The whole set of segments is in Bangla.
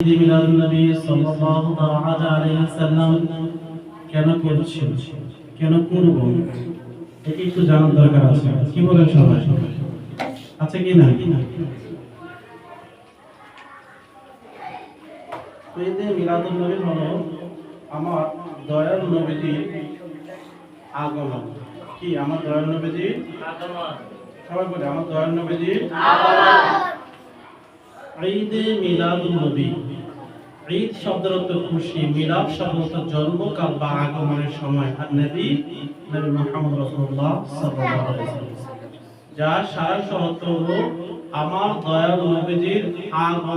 মিলাদুন নবী সাল্লাল্লাহু তাআলা আলাইহি সাল্লাম কেন করছি কেন করব? এটা একটু জানার দরকার আছে। কি বলেন সবাই? আছে কি না? তো মিলাদুন নবী হলো আমার দয়াল নবীজির আগমন। কি? আমার দয়াল নবীজির আগমন। সবাই বলে আমার দয়াল নবীজির আগমনের যা হলো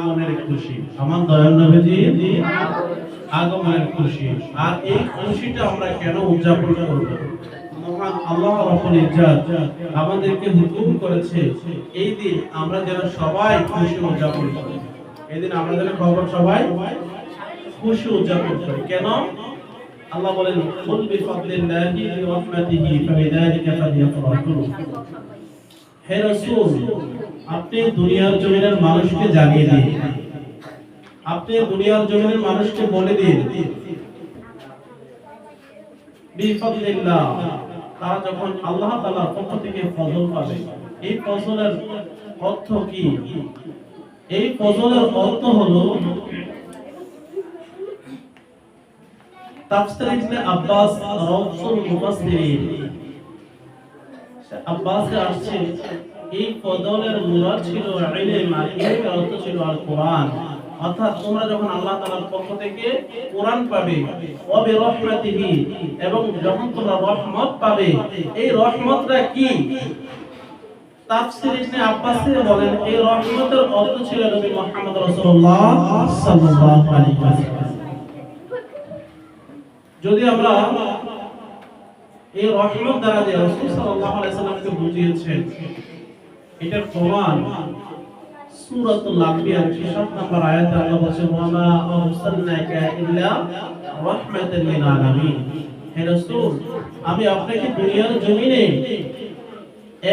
আমার খুশি। আমার খুশি। আর এই খুশিটা আমরা কেন উদযাপন করব? আমাদেরকে হুকুম করেছে, এই দিন আমরা যেন সবাই খুশি উদযাপন করি। এই দিন আমরা যেন খবর সবাই খুশি উদযাপন করি। কেন? আল্লাহ বলেন হে আপনি দুনিয়ার জমিনের মানুষকে জানিয়ে দিন। আপনি দুনিয়ার জমিনের মানুষকে বলে দিন তারা যখন আল্লাহ তাআলার পক্ষ থেকে ফজল পাবে, এই ফজলের অর্থ কি? এই ফজলের অর্থ হলো আব্বাস আব্বাসে আসছে, এই ফজলের মুরাদ ছিল ইলম আর ছিল আল কোরআন অর্থাৎ তোমরা যখন আল্লাহ পক্ষ থেকে কোরআন পাবে এবং যখন তোমরা রহমত পাবে, এই রহমতটা কি? যদি আমরা এই রহমত দ্বারা যে রাসূল সাল্লাল্লাহু বুঝিয়েছেন, এটার প্রমাণ সূরাতুল আম্বিয়া 67 নম্বর আয়াতে আল্লাহ বলেছেন ওয়া মা আরসালনাকা ইল্লা রাহমাতাল লিল আলামিন। হে রাসূল, আমি আপনাকে দুনিয়ার জমিনে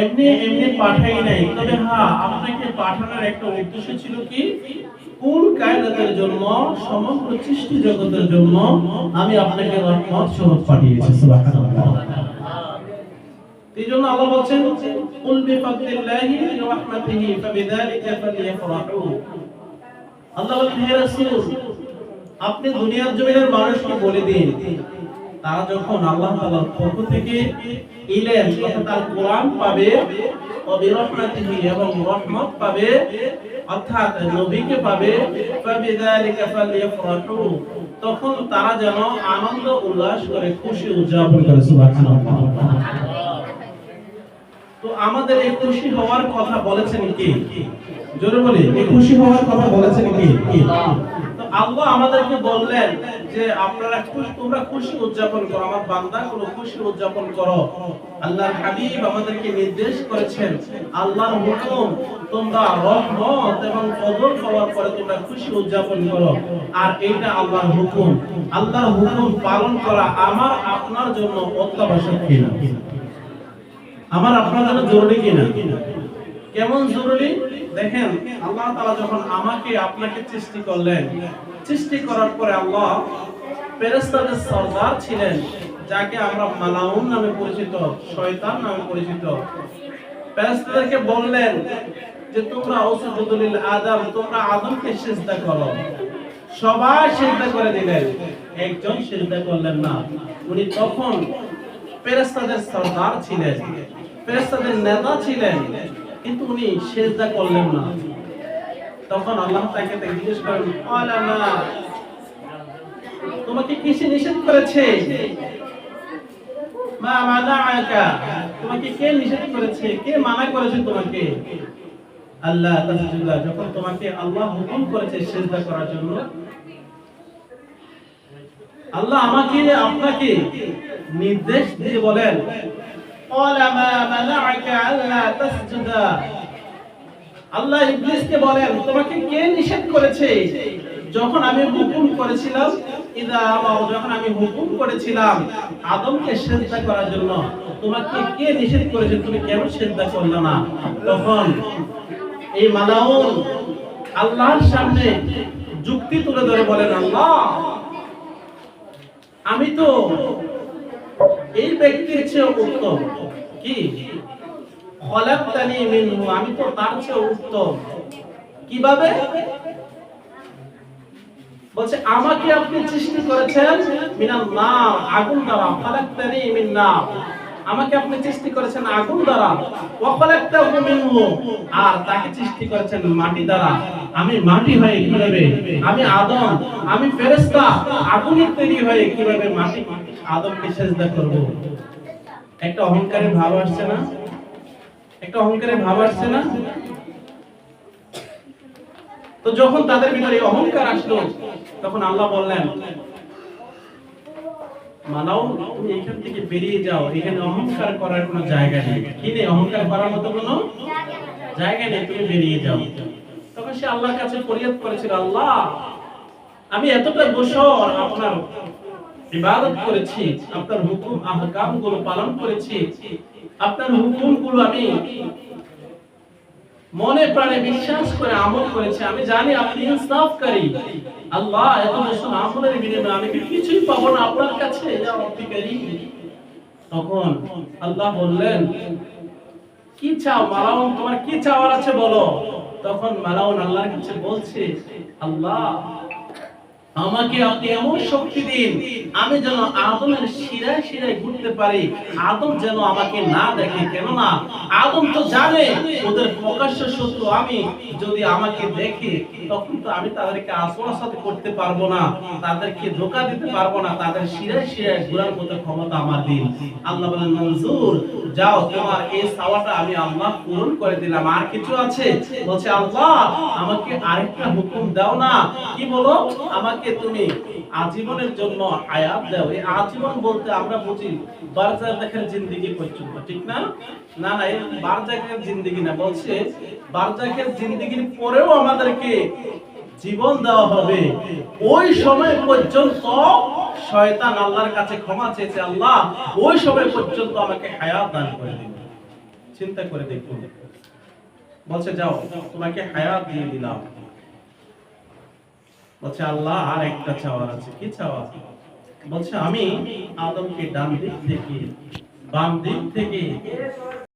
এমনি এমনি পাঠাই নাই, তবে হ্যাঁ আপনাকে পাঠানোর একটা উদ্দেশ্য ছিল কি? কুল কায়নাতের জন্য, সমগ্র সৃষ্টি জগতের জন্য আমি আপনাকে রহমত স্বরূপ পাঠিয়েছি, সুবহানাল্লাহ। এই আল্লাহ কুল ওয়া রাহমাতিহি আল্লাহ বলেন, হে রাসূল, আপনি দুনিয়ার জমিনের মানুষকে বলে দিন। তারা যখন আল্লাহ তাআলার পক্ষ থেকে ইলেম কোরআন পাবে ও বিরহমাতিহি এবং রহমত পাবে, অর্থাৎ নবীকে পাবে তখন তারা যেন আনন্দ উল্লাস করে, খুশি উদযাপন করে, সুবহানাল্লাহ। তো আমাদের এই খুশি হওয়ার কথা বলেছেন জোরে বলি, এই খুশি হওয়ার কথা বলেছেন আল্লাহ আমাদেরকে বললেন যে, আপনারা খুশি, তোমরা খুশি উদযাপন করো। আমার বান্দা, কোনো খুশি উদযাপন করো। আল্লাহর হাবিব আমাদেরকে নির্দেশ করেছেন, আল্লাহর হুকুম, তোমরা রহমত এবং ফজল পাওয়ার পরে তোমরা খুশি উদযাপন করো। আর এইটা আল্লাহর হুকুম। আল্লাহর হুকুম পালন করা আমার, আপনার জন্য অত্যাবশ্যক কিনা আমার আপনার জন্য জরুরি কিনা? কেমন জরুরি? দেখেন, আল্লাহ তাআলা যখন আমাকে, আপনাকে সৃষ্টি করলেন, সৃষ্টি করার পরে আল্লাহ ফেরেশতাদের সর্দার ছিলেন, যাকে আমরা মালাউন নামে পরিচিত, শয়তান নামে পরিচিত। ফেরেশতাদেরকে বললেন যে, তোমরা উসজুদুলিল আদম তোমরা আদমকে সিজদা করো। সবাই সিজদা করে দিলেন। একজন সিজদা করলেন না। উনি তখন ফেরেশতাদের সর্দার ছিলেন। ফেরেশতাদের নেতা ছিলেন, কিন্তু উনি সেজদা করলেন না। তখন আল্লাহ তাকে জিজ্ঞেস করেন? তোমাকে কিসে নিষেধ করেছে? মা তোমাকে কে নিষেধ করেছে? কে মানা করেছে তোমাকে? আল্লাহ যখন তোমাকে আল্লাহ হুকুম করেছে সেজদা করার জন্য, আল্লাহ আমাকে আপনাকে নির্দেশ দিয়ে বলেন قال ما منعك الا تسجد আল্লাহ ইবলিসকে বলেন তোমাকে কে নিষেধ করেছে যখন আমি হুকুম করেছিলাম ইদা আমাও যখন আমি হুকুম করেছিলাম আদমকে সেজদা করার জন্য তোমাকে কে নিষেধ করেছে তুমি কেন সেজদা করলে না তখন এই মালাউন আল্লাহর সামনে যুক্তি যুক্তি তুলে ধরে বলেন আল্লাহ আমি তো এই ব্যক্তির চেয়ে উত্তম। কি? আমি তো তার চেয়ে উত্তম। কীভাবে? বলছে, আমাকে আপনি সৃষ্টি করেছেন আগুন দ্বারা। নার আমাকে আপনি সৃষ্টি করেছেন আগুন দ্বারা। আর তাকে সৃষ্টি করেছেন মাটি দ্বারা। আমি মাটি হয়ে কীভাবে? আমি আদম, আমি ফেরেশতা, আগুনের তৈরি হয়ে কীভাবে মাটি আদমকে সেজদা করব? একটা অহংকারের ভাব আসছে না? একটা অহংকারের ভাব আসছে না? তো যখন তাদের ভিতরে অহংকার আসলো, তখন আল্লাহ বললেন, মানাও, তুমি এখান থেকে বেরিয়ে যাও। এখানে অহংকার করার কোনো জায়গা নেই। কি নেই? অহংকার করার মতো কোনো জায়গা নেই। তুমি বেরিয়ে যাও। সে আল্লাহর কাছে ফরিয়াদ করেছিল, আল্লাহ, আমি এতটা বছর আপনার ইবাদত করেছি, আপনার হুকুম আহকামগুলো পালন করেছি, আপনার হুকুমগুলো আমি মনে প্রাণে বিশ্বাস করে আমল করেছে, আমি জানি আপনি ইনসাফকারী। আল্লাহ, এত বছর আমলের বিনিময়ে আমি কিছুই পাবো না আপনার কাছে। তখন আল্লাহ বললেন, কি চাও মালাউন তোমার কি চাওয়ার আছে বলো? তখন মালাউন আল্লাহর কাছে বলছে আল্লাহ আমাকে আপনি এমন শক্তি দিন, আমি যেন আদমের শিরায় শিরায় ঘুরতে পারি। আদম যেন আমাকে না দেখে, কেননা আদম তো জানে, ওদের প্রকাশ্য শত্রু আমি। যদি আমাকে দেখে, তখন তো আমি তাদেরকে সাথে করতে পারব না, তাদেরকে ধোকা দিতে পারব না, তাদের শিরায় শিরায় ঘোরার মতো ক্ষমতা আমার দিন। আল্লাহ বলেন মনজুর যাও, তোমার এই চাওয়াটা আমি আল্লাহ পূরণ করে দিলাম। আর কিছু আছে? বলছে, আল্লাহ, আমাকে আরেকটা হুকুম দাও না। কি বলো? আমাকে তুমি আজীবনের জন্য হায়াত দাও। এই আজীবন বলতে আমরা বুঝি বারজার দেখার জিন্দেগি পর্যন্ত, ঠিক না? না না, এই বারজাকের জিন্দেগি না, বলছে বারজাকের জিন্দেগির পরেও আমাদেরকে জীবন দেওয়া হবে। ওই সময় পর্যন্ত শয়তান আল্লাহর কাছে ক্ষমা চেয়েছে, আল্লাহ ওই সময় পর্যন্ত আমাকে হায়াত দান করে দিন চিন্তা করে দেখুন। বলছে, যাও, তোমাকে হায়াত দিয়ে দিলাম। বলছে, আল্লাহ, আর একটা চাওয়ার আছে। কি চাওয়া? বলছে, আমি আদমকে ডান দিক থেকে, বাম দিক থেকে